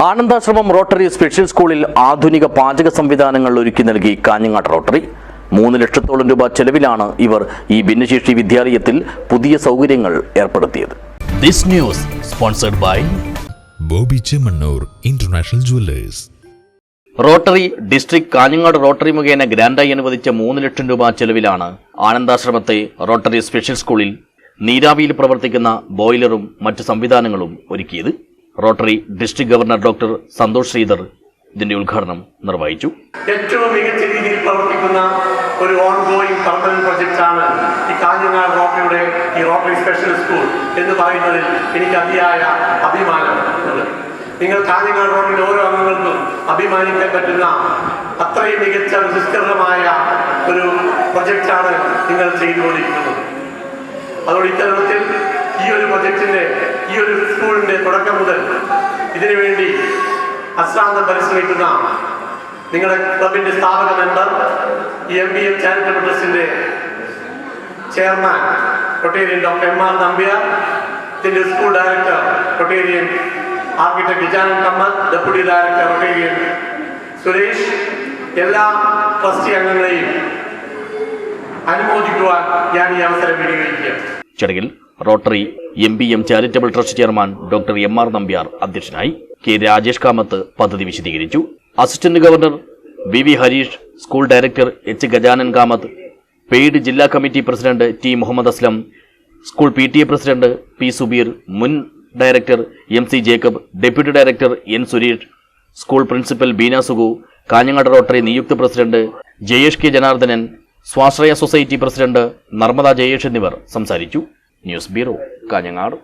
Anandashramam rotary special സ്കൂളിൽ ആധുനിക പാചക സംവിധാനങ്ങൾ ഒരുക്കി നൽകി കാഞ്ഞങ്ങാട് റോട്ടറി. മൂന്ന് ലക്ഷത്തോളം രൂപ ചെലവിലാണ് ഇവർ ഈ ഭിന്നശേഷി വിദ്യാലയത്തിൽ പുതിയ സൗകര്യങ്ങൾ ഏർപ്പെടുത്തിയത്. This news sponsored by Boby Chemmanur international jewellers. Rotary district Kanhangad rotary മുഖേന ഗ്രാൻഡായി അനുവദിച്ച മൂന്ന് ലക്ഷം രൂപ ചെലവിലാണ് ആനന്ദാശ്രമത്തെ റോട്ടറി സ്പെഷ്യൽ സ്കൂളിൽ നീരാവിയിൽ പ്രവർത്തിക്കുന്ന ബോയിലറും മറ്റ് സംവിധാനങ്ങളും ഒരുക്കിയത്. Rotary district governor doctor Santhosh Sreedhar ഇതിന്റെ ഉദ്ഘാടനം നിർവഹിച്ചു. ഏറ്റവും മികച്ച രീതിയിൽ പ്രവർത്തിക്കുന്ന ഒരു ഓൺ ഗോയിങ് പെർമനന്റ് പ്രൊജക്റ്റാണ് ഈ കാഞ്ഞങ്ങാട് റോട്ടറിയുടെ ഈ റോട്ടറി സ്പെഷ്യൽ സ്കൂൾ എന്ന് പറയുന്നതിൽ എനിക്ക് അതിയായ അഭിമാനം ഉണ്ട് നിങ്ങൾ കാഞ്ഞങ്ങാട് റോട്ടറിയുടെ ഓരോ അംഗങ്ങൾക്കും അഭിമാനിക്കാൻ പറ്റുന്ന അത്രയും മികച്ച വിശിഷ്ടമായ ഒരു പ്രൊജക്റ്റാണ് നിങ്ങൾ ചെയ്തുകൊണ്ടിരിക്കുന്നത്. അതുകൊണ്ട് ഇത്തരത്തിൽ ഈ ഒരു പ്രൊജക്ടിന്റെ ഈ ഒരു സ്കൂളിന്റെ തുടക്കം മുതൽ ഇതിനുവേണ്ടി അശ്രാന്തം പരിശ്രമിക്കുന്ന നിങ്ങളുടെ ക്ലബിന്റെ സ്ഥാപക മെമ്പർ ഈ എം ബി എം ചാരിറ്റബിൾ ട്രസ്റ്റിന്റെ chairman rotarian doctor M R Nambiar school director rotarian architect Gajanan Kamath deputy director കൊട്ടേരിയൻ Suresh എല്ലാ ട്രസ്റ്റി അംഗങ്ങളെയും അനുമോദിക്കുവാൻ ഞാൻ ഈ അവസരം വിനിയോഗിക്കുകയാണ് ചടങ്ങിൽ rotary M P M charitable trust chairman doctor M R Nambiar അധ്യക്ഷനായി കെ രാജേഷ് കാമത്ത് പദ്ധതി വിശദീകരിച്ചു. Assistant governor V V Harish school director H Gajanan Kamath paid ജില്ലാ committee president T Muhammad Aslam school P T A president P Subeer മുൻ director M C Jacob deputy director N Suresh school principal Beena Sugu Kanhangad rotary നിയുക്ത president Jayesh K Janardhanan സ്വാശ്രയ society president Narmada Jayesh എന്നിവർ സംസാരിച്ചു. News bureau Kanhangad.